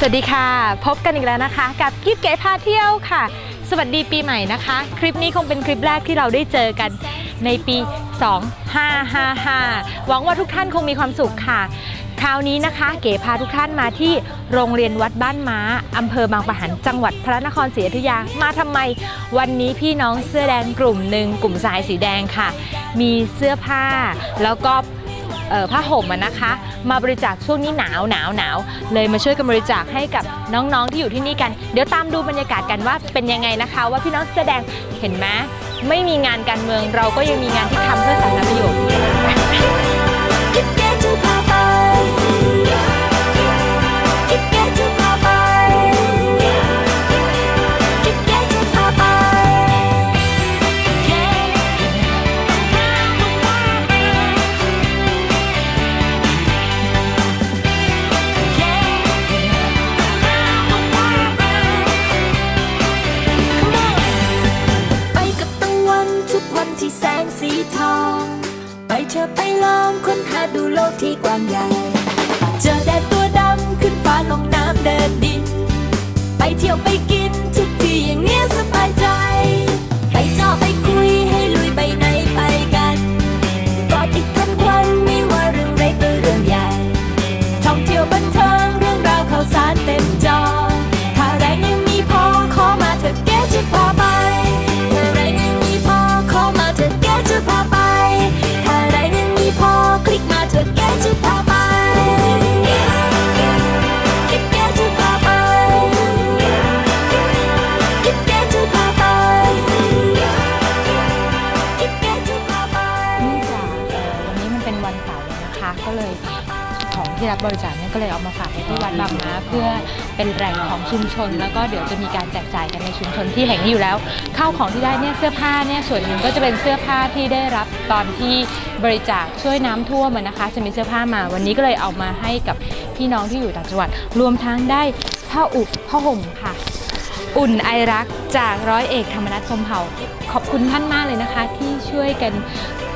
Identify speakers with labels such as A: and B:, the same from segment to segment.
A: สวัสดีค่ะ พบกันอีกแล้วนะคะ กับกิ๊บเก๋พาเที่ยวค่ะ สวัสดีปีใหม่นะคะ คลิปนี้คงเป็นคลิปแรกที่เราได้เจอกันในปี 2555 หวังว่าทุกท่านคงมีความสุขค่ะ คราวนี้นะคะ เก๋พาทุกท่านมาที่โรงเรียนวัดบ้านม้าอำเภอบางปะหันจังหวัดพระนครศรีอยุธยามาทำไม วันนี้พี่น้องเสื้อแดงกลุ่มหนึ่งกลุ่มสายสีแดงค่ะ มีเสื้อผ้าแล้วก็ ผ้าห่มนะคะ มาบริจาคช่วงนี้หนาวหนาวหนาวเลยมาช่วยกันบริจาคให้กับน้องๆที่อยู่ที่นี่กัน เดี๋ยวตามดูบรรยากาศกันว่าเป็นยังไงนะคะ ว่าพี่น้องแสดงเห็นไหมไม่มีงานการเมืองเราก็ยังมีงานที่ทำเพื่อสาธารณประโยชน์
B: กที่กว้างใหญ่ เจอแดดตัวดำขึ้นฟ้าลงน้ำเดินดิน ไปเที่ยวไปกิน ที่รับบ
A: ริจาคเนี่ยก็เลยเอามาฝากไว้ที่วัดบางม้าเพื่อเป็นแหล่งของชุมชน แล้วก็เดี๋ยวจะมีการแจกจ่ายกันในชุมชนที่แห่งนี้อยู่แล้วข้าวของที่ได้เนี่ยเสื้อผ้าเนี่ยส่วนหนึ่งก็จะเป็นเสื้อผ้าที่ได้รับตอนที่บริจาคช่วยน้ำท่วมนะคะ จะมีเสื้อผ้ามาวันนี้ก็เลยเอามาให้กับพี่น้องที่อยู่ต่างจังหวัด รวมทั้งได้ผ้าอุบผ้าห่มค่ะ อุ่นไอรักจากร้อยเอกธรรมนัฐพมเผ่าขอบคุณท่านมากเลยนะคะ ที่ช่วยกัน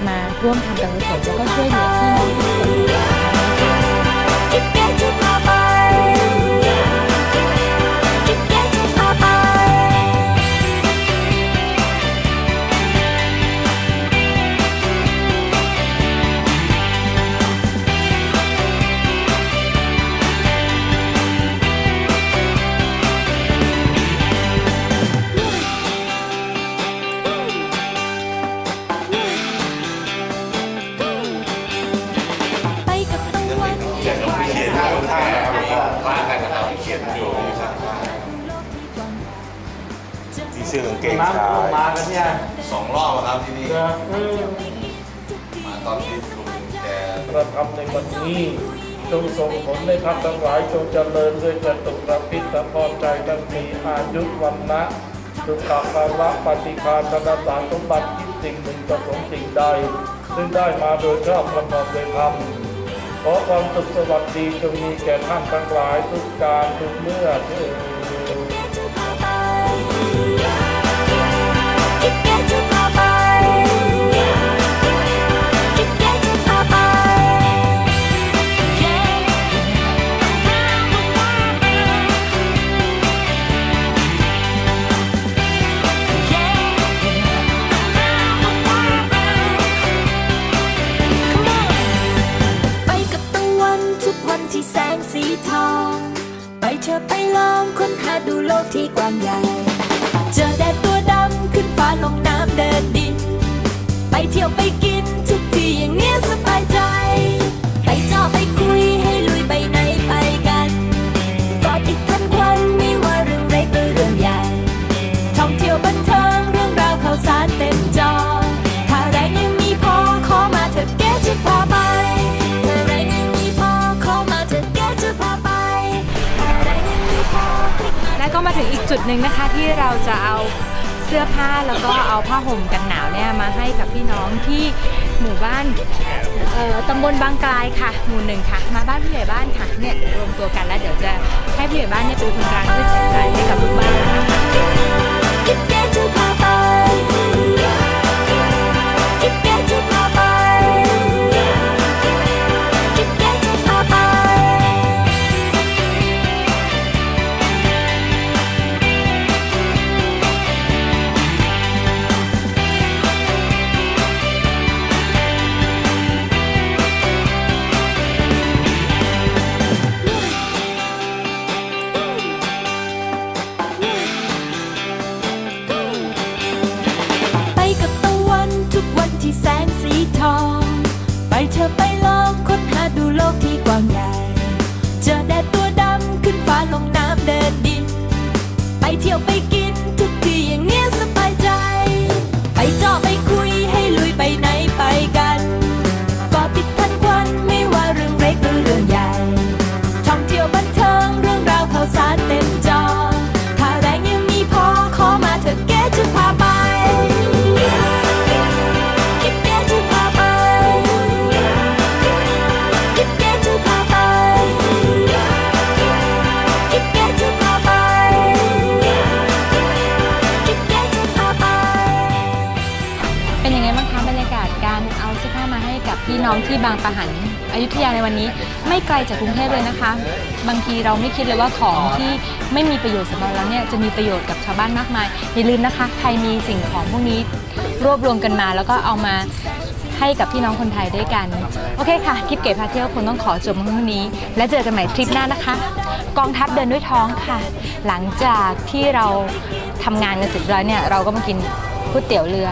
A: มาร่วมทำการกุศลแล้วก็ช่วยเหลือพี่น้องทุกคน
B: กิ๊บแก
C: มีเสื้อกางเกง
D: น้ำ
C: ชา
D: ลง
C: ย
D: มากันเนี่ย
E: สองรอบอะครับที่นี่
D: นะเออ
E: มาตอนที่ลุงแก
D: กระทำในวันนี้จงส่งผลในทัพทั้งหลายจงเจริญด้วยกันตุกระพิษและพอใจกันมีอายุวันนะสุขภาระปฏิภาณธนสารสมบัติคิดสิ่งหนึ่งประสงค์สิ่งใด ซึ่งได้มาโดยชอบประกอบโดยธรรม ขอความสุขสวัสดีจงมีแก่ท่านทั้งหลายทุกการทุกเมื่อเถิด
B: ลกที่กว้างใหญ่ เจอแดดตัวดำขึ้นฟ้าลงน้ำเดินดิน ไปเที่ยวไปกิน จุดหนึ่ง
A: นะคะที่เราจะเอาเสื้อผ้าแล้วก็เอาผ้าห่มกันหนาวเนี่ยมาให้กับพี่น้องที่หมู่บ้านตำบลบางกลายค่ะ หมู่หนึ่งค่ะ มาบ้านผู้ใหญ่บ้านค่ะเนี่ยรวมตัวกันแล้วเดี๋ยวจะให้ผู้ใหญ่บ้านเนี่ยเป็นคนกลางเพื่อแจกจ่ายให้กับลูกบ้านนะคะ
B: น้องที่บางปะ
A: หันอยุธยาในวันนี้ ไม่ไกลจากกรุงเทพเลยนะคะ บางทีเราไม่คิดเลยว่าของที่ไม่มีประโยชน์สำหรับเราเนี่ยจะมีประโยชน์กับชาวบ้านมากมายอย่าลืมนะคะใครมีสิ่งของพวกนี้รวบรวมกันมา แล้วก็เอามาให้กับพี่น้องคนไทยด้วยกัน โอเคค่ะคลิปเก๋พาเที่ยวคงต้องขอจบเท่านี้ และเจอกันใหม่ทริปหน้านะคะ กองทัพเดินด้วยท้องค่ะ หลังจากที่เราทำงานกันเสร็จแล้วเนี่ยเราก็มากินก๋วยเตี๋ยวเรือ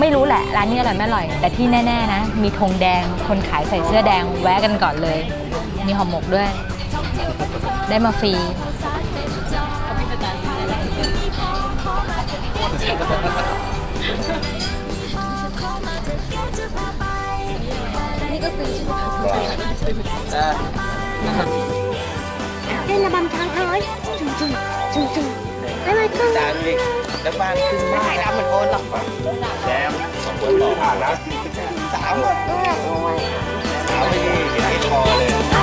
A: ไม่รู้แหละร้านนี้อร่อยไม่อร่อย แต่ที่แน่ๆนะ มีธงแดง คนขายใส่เสื้อแดงแวะกันก่อนเลย มีห่อหมกด้วย ได้มาฟรี
C: เล่นระบำช้างเอ้ยจุ่มจุ่มจุ่มจุ่มไม่ไม่ต้อง
F: จานดิแล้วบ้านขึ้นบ้านไม่ดำเหมือนโอนหรอก ผ่านนะสามสามไม่ดีเห็นไอ้คอเลย